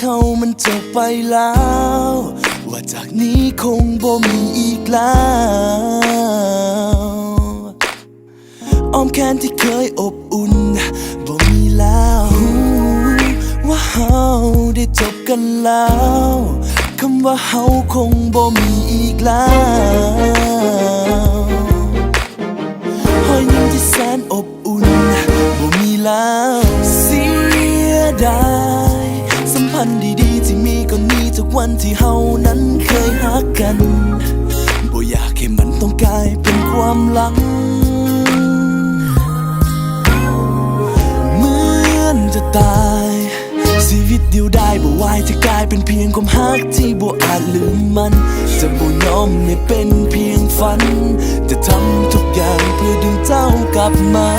เขามันจบไปแล้ว ว่าจากนี้คงบ่มีอีกแล้วอ้อมแขนที่เคยอบอุ่นบ่มีแล้วว่าเฮาได้จบกันแล้วคำว่าเฮาคงบ่มีอีกแล้วหอยยิ้มที่แสนอบอุ่นบ่มีแล้วเสียดาย พันธ์ดีๆ ที่มีก็มีทุกวันที่เฮานั้นเคยหักกันบ่อยากให้มันต้องกลายเป็นความหลัง เหมือนจะตาย ชีวิตเดียวได้บ่ไหวจะกลายเป็นเพียงความฮักที่บ่อาจลืมมัน จะบ่ยอมให้เป็นเพียงฝัน จะทำทุกอย่างเพื่อดึงเจ้ากลับมา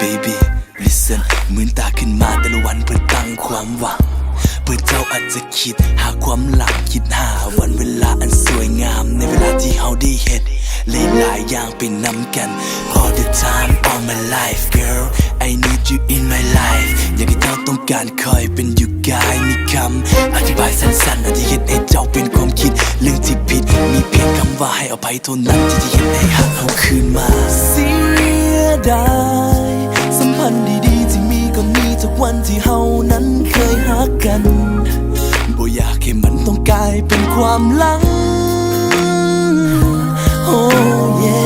baby listen เหมือนตาขึ้นมาแต่ละวันเพื่อตั้งความหวัง เพื่อเจ้าอาจจะคิดหาความหลังคิดหาวันเวลาอันสวยงาม ในเวลาที่เฮาได้เห็ดหลายๆอย่างเป็นนำกัน all the time all my life girl I need you in my life อยากให้เจ้าต้องการคอยเป็นอยู่กายมีคำอธิบายสั้นๆอาจจะเห็นให้เจ้าเป็นความคิดเรื่องที่ผิดมีเพียงคำว่าให้อภัยเท่านั้นที่จะเห็นให้หักเอาคืนมาเสียดาย พันธ์ดีๆ ที่มีก็มีทุกวันที่เฮานั้นเคยหักกันบ่อยากให้มันต้องกลายเป็นความหลัง โอ้เย่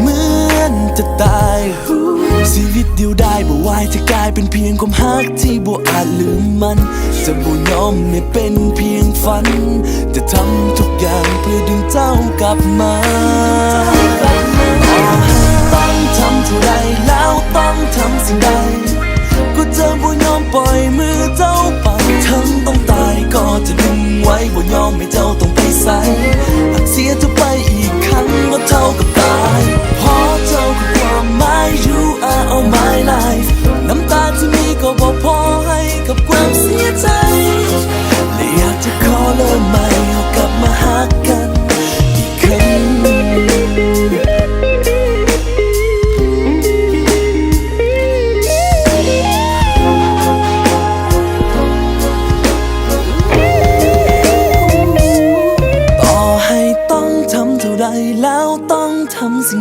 เหมือนจะตายชีวิตเดียวได้บ่ไหวจะกลายเป็นเพียงความฮักที่บ่อาจลืมมัน จะบ่ยอมให้เป็นเพียงฝัน จะทำทุกอย่างเพื่อดึงเจ้ากลับมาต่อให้ต้องทำเท่าไรแล้วต้องทำ สิ่งใดก็เธอบ่ยอมปล่อยมือเจ้าไปทั้งต้องตายก็จะดึงไว้บ่ยอมให้เจ้าต้องไปใส่หากเสียเธอไปอีกครั้งก็เท่ากับตาย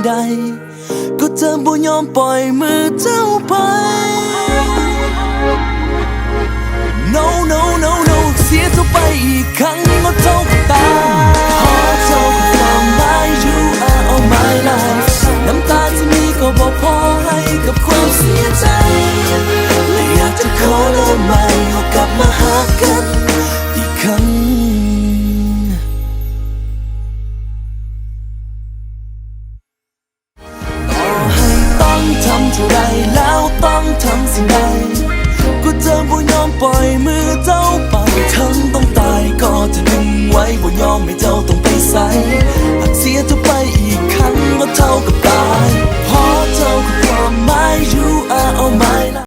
ใด ก็เธอบ่ยอมปล่อยมือเจ้าไป No no no no เสียเธอไปอีกครั้ง ทำสิ่งใดก็จะบ่ยอมปล่อยมือเจ้าไปทั้งต้องตายก็จะดึงไว้บ่ยอมให้เจ้า